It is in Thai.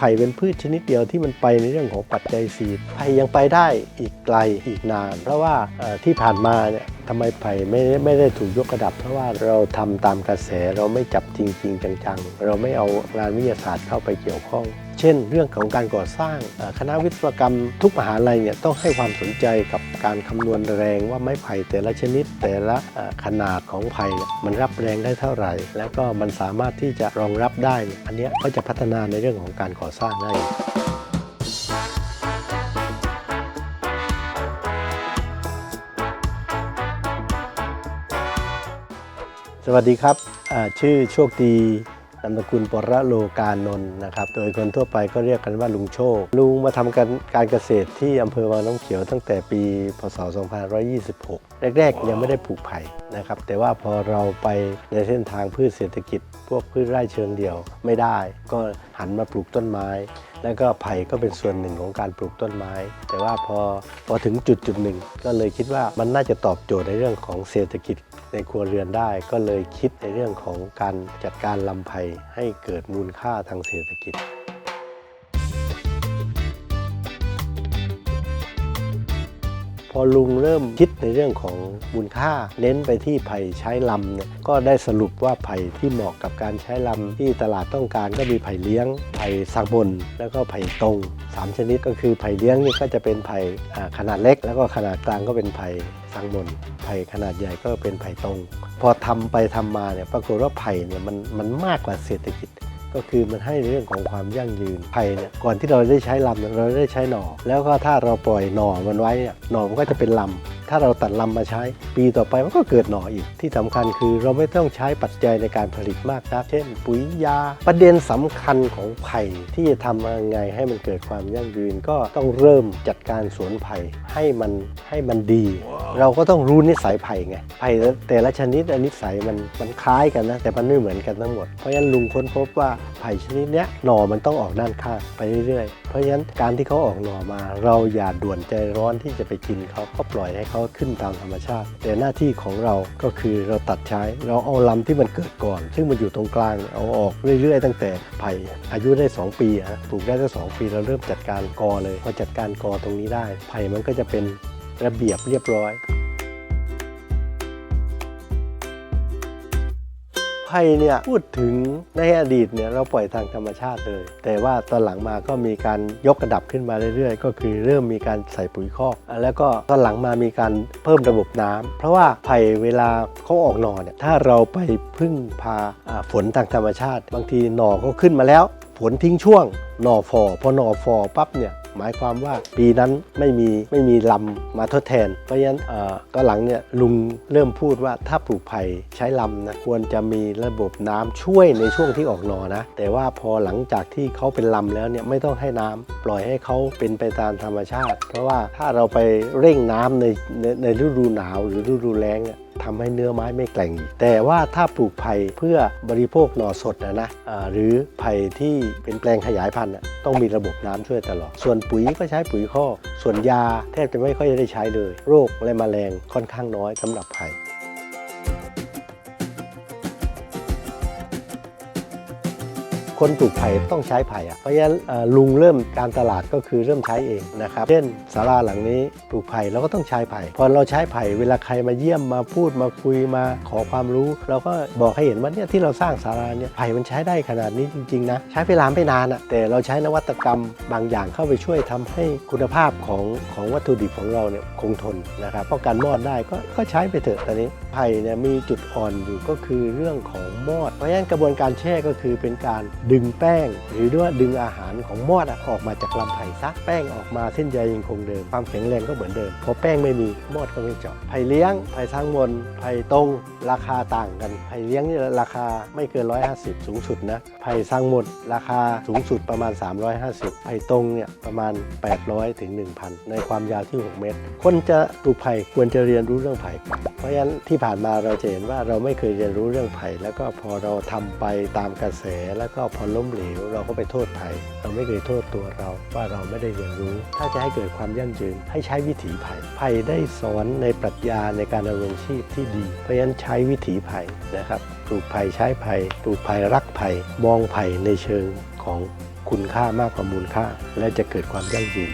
ไผ่เป็นพืชชนิดเดียวที่มันไปในเรื่องของปัจจัยสีไผ่ยังไปได้อีกไกลอีกนาน เพราะว่าที่ผ่านมาเนี่ยทำไมไผ่ไม่ไม่ได้ถูกยกระดับ เพราะว่าเราทำตามกระแสเราไม่จับจริงจริงจังๆ เราไม่เอางานวิทยาศาสตร์เข้าไปเกี่ยวข้อง เช่น เรื่องของการก่อสร้างคณะวิศวกรรม ทุกมหาลัยเนี่ยต้องให้ความสนใจกับการคำนวณแรงว่าไม้ไผ่แต่ละชนิดแต่ละขนาดของไผ่มันรับแรงได้เท่าไหร่ แล้วก็มันสามารถที่จะรองรับได้ อันเนี้ยก็จะพัฒนาในเรื่องของการก่อสร้างได้สวัสดีครับชื่อโชคดีามสกุลปรโลกานนท์นะครับ โดยคนทั่วไปก็เรียกกันว่าลุงโชค ลุงมาทำการการเกษตรที่อำเภอวังน้ำเขียวตั้งแต่ปี พศ 2526 แรกๆ ยังไม่ได้ปลูกไผ่นะครับ แต่ว่าพอเราไปในเส้นทางพืชเศรษฐกิจ พวกพืชไร่เชิงเดี่ยวไม่ได้ ก็หันมาปลูกต้นไม้แล้วก็ไผ่ก็เป็นส่วนหนึ่งของการปลูกต้นไม้ แต่ว่าพอพอถึงจุดจุดหนึ่ง ก็เลยคิดว่ามันน่าจะตอบโจทย์ในเรื่องของเศรษฐกิจในครัวเรือนได้ ก็เลยคิดในเรื่องของการจัดการลำไผ่ให้เกิดมูลค่าทางเศรษฐกิจ อลุงเริ่มคิดในเรื่องของมูลค่า เน้นไปที่ไผ่ใช้ลำเนี่ยก็ได้สรุปว่าไผ่ที่เหมาะกับการใช้ลำที่ตลาดต้องการก็มีไผ่เลี้ยง ไผ่สังบน แล้วก็ไผ่ตรงสามชนิดก็คือไผ่เลี้ยงนี่ก็จะเป็นไผ่ขนาดเล็ก แล้วก็ขนาดกลางก็เป็นไผ่สังบน ไผ่ขนาดใหญ่ก็เป็นไผ่ตรง พอทำไปทำมาเนี่ยปรากฏว่าไผ่เนี่ยมันมันมากกว่าเศรษฐกิจ ก็คือมันให้เรื่องของความยั่งยืนไผ่เนี่ยก่อนที่เราได้ใช้ลำเนี่ยเราได้ใช้หน่อ แล้วก็ถ้าเราปล่อยหน่อมันไว้เนี่ยหน่อมันก็จะเป็นลำ ถ้าเราตัดลำมาใช้ ปีต่อไปมันก็เกิดหน่ออีก ที่สำคัญคือเราไม่ต้องใช้ปัจจัยในการผลิตมากนักเช่น ปุ๋ยยา ประเด็นสำคัญของไผ่ที่จะทำยังไงให้มันเกิดความยั่งยืนก็ต้องเริ่มจัดการสวนไผ่ให้มันให้มันดี เราก็ต้องรู้นิสัยไผ่ไงไผ่แต่ละชนิดอนิสัยมันมันคล้ายกันนะแต่มันไม่เหมือนกันทั้งหมดเพราะฉะนั้นลุงค้นพบว่าไผ่ชนิดเนี้ยหน่อมันต้องออกด้านข้างไปเรื่อยๆ เพราะฉะนั้นการที่เขาออกหน่อมา เราอย่าด่วนใจร้อนที่จะไปกินเขาก็ปล่อยให้เขาเขาขึ้นตามธรรมชาติ แต่หน้าที่ของเราก็คือเราตัดใช้ เราเอาลำที่มันเกิดก่อน ซึ่งมันอยู่ตรงกลางเอาออกเรื่อยๆ ตั้งแต่ไผ่อายุได้ 2 ปีอะฮะปลูกได้ตั้งสองปีเราเริ่มจัดการกอเลยพอจัดการกอตรงนี้ได้ ไผ่มันก็จะเป็นระเบียบเรียบร้อย ไผ่เนี่ยพูดถึงในอดีตเนี่ยเราปล่อยทางธรรมชาติเลย แต่ว่าตอนหลังมาก็มีการยกระดับขึ้นมาเรื่อยๆ ก็คือเริ่มมีการใส่ปุ๋ยคอก แล้วก็ตอนหลังมามีการเพิ่มระบบน้ำเพราะว่าไผ่เวลาเขาออกหน่อเนี่ยถ้าเราไปพึ่งพาอ่าฝนทางธรรมชาติ บางทีหน่อก็ขึ้นมาแล้วฝนทิ้งช่วงหน่อฟอพอหน่อฟอปั๊บเนี่ย หมายความว่าปีนั้นไม่มีไม่มีลำมาทดแทน เพราะฉะนั้นก็หลังเนี่ยลุงเริ่มพูดว่าถ้าปลูกไผ่ใช้ลำนะควรจะมีระบบน้ำช่วยในช่วงที่ออกหนอนะ แต่ว่าพอหลังจากที่เขาเป็นลำแล้วเนี่ยไม่ต้องให้น้ำปล่อยให้เขาเป็นไปตามธรรมชาติ เพราะว่าถ้าเราไปเร่งน้ำในในในฤดูหนาวหรือฤดูแล้งเนี่ย ทำให้เนื้อไม้ไม่แกร่ง แต่ว่าถ้าปลูกไผ่เพื่อบริโภคหน่อสดนะนะหรือไผ่ที่เป็นแปลงขยายพันธุ์ต้องมีระบบน้ำช่วยตลอด ส่วนปุ๋ยก็ใช้ปุ๋ยคอกส่วนยาแทบจะไม่ค่อยได้ใช้เลย โรคและแมลงค่อนข้างน้อยสำหรับไผ่ คนปลูกไผ่ต้องใช้ไผ่อะเพราะฉะนั้นลุงเริ่มการตลาดก็คือเริ่มใช้เองนะครับ เช่นศาลาหลังนี้ปลูกไผ่เราก็ต้องใช้ไผ่พอเราใช้ไผ่เวลาใครมาเยี่ยมมาพูดมาคุยมาขอความรู้ เราก็บอกให้เห็นว่าเนี่ยที่เราสร้างศาลาเนี่ยไผ่มันใช้ได้ขนาดนี้จริงๆนะใช้เวลาไม่นานอะแต่เราใช้นวัตกรรมบางอย่างเข้าไปช่วยทำให้คุณภาพของของวัตถุดิบของเราเนี่ยคงทนนะครับป้องกันมอดได้ก็ก็ใช้ไปเถอะตอนนี้ไผ่เนี่ยมีจุดอ่อนอยู่ก็คือเรื่องของมอด เพราะฉะนั้นกระบวนการแช่ก็คือเป็นการดึงแป้ง หรือว่าดึงอาหารของมอดออกมาจากลำไผ่ซะแป้งออกมาเส้นใยยังคงเดิม ความแข็งแรงก็เหมือนเดิมพอแป้งไม่มีมอดก็ไม่เจาะไผ่เลี้ยงไผ่สร้างมนไผ่ตรงราคาต่างกันไผ่เลี้ยงนี่ราคาไม่เกิน 150 สูงสุดนะไผ่สร้างมนราคาสูงสุดประมาณ 350 ไผ่ตรงเนี่ยประมาณ 800ถึง1,000 ในความยาวที่ 6 เมตร คนจะปลูกไผ่ควรจะเรียนรู้เรื่องไผ่เพราะฉะนั้นที่ผ่านมาเราจะเห็นว่าเราไม่เคยเรียนรู้เรื่องไผ่แล้วก็พอเราทำไปตามกระแสแล้วก็พอล้มเหลวเราก็ไปโทษไผ่เราไม่เคยโทษตัวเราว่าเราไม่ได้เรียนรู้ ถ้าจะให้เกิดความยั่งยืน ให้ใช้วิถีไผ่ไผ่ได้สอนในปรัชญาในการดำรงชีพที่ดี เพราะฉะนั้นใช้วิถีไผ่นะครับปลูกไผ่ใช้ไผ่ปลูกไผ่รักไผ่มองไผ่ในเชิงของคุณค่ามากกว่ามูลค่า และจะเกิดความยั่งยืน